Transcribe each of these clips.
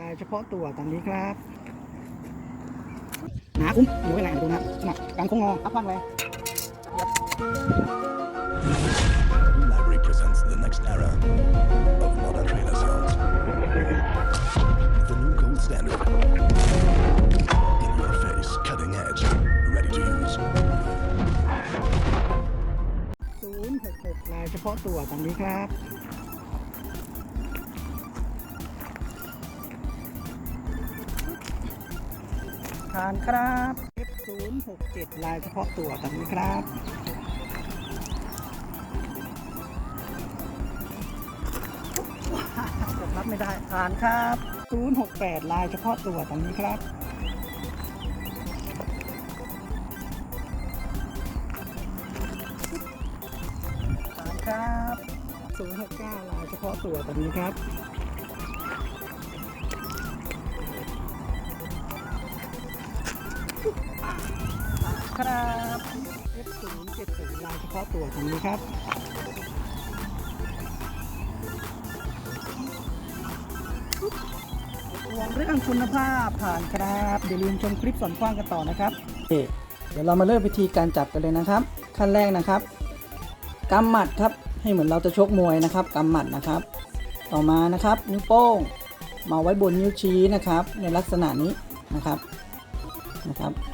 ลายเฉพาะตัวตามนี้ครับหนาคุ้มอยู่ไว้ไหนดูนะหนักกลางคงงออัพว่างเลย Library presents the next era of modern trailer sounds. The new gold standard. In your face, cutting edge, ready to use. 066ลายเฉพาะตัวตามนี้ครับ ผ่านครับ F067 ลายเฉพาะตัวตามนี้ครับกดรับไม่ได้ผ่านครับ 068 ลายเฉพาะตัวตามนี้ครับผ่านครับ 069 ลายเฉพาะตัวแบบนี้ครับ ครับ F070 ลายเฉพาะตัวแบบนี้ครับห่วงเรื่องคุณภาพผ่านครับอย่าลืมชมคลิปสอนกว้างกันต่อนะครับเดี๋ยวเรามาเริ่มวิธีการจับกันเลยนะครับ ขั้นแรกนะครับกำหมัดครับให้เหมือนเราจะชกมวยนะครับกำหมัดนะครับ ต่อมานะครับ นิ้วโป้ง มาไว้บนนิ้วชี้นะครับ ในลักษณะนี้นะครับนะครับอะ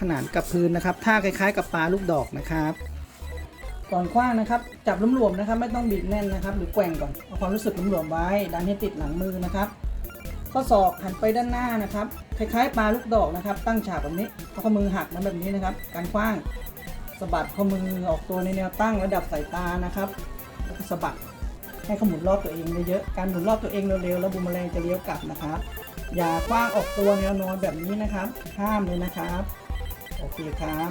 ขนานกับพื้นนะครับท่าคล้ายๆ กับปลาลูกดอกนะครับ ก่อนคว้างนะครับ จับหลวมๆนะครับ ไม่ต้องบีบแน่นนะครับ หรือแกว่งก่อนเอาความรู้สึกหลวมๆไว้ดันให้ติดหลังมือนะครับข้อศอกหันไปด้านหน้านะครับคล้ายๆปลาลูกดอกนะครับ ตั้งฉากแบบนี้เอาข้อมือหักมาแบบนี้นะครับ การคว้างสะบัดข้อมือออกตัวในแนวตั้งระดับสายตานะครับแล้วก็สะบัดให้ขมุนรอบตัวเองเยอะๆการหมุนรอบตัวเองเร็วๆแล้วบูมแมลงจะเลี้ยวกลับนะครับ อย่าคว้างออกตัวแนวนอนแบบนี้นะครับ ห้ามเลยนะครับ โอเคครับ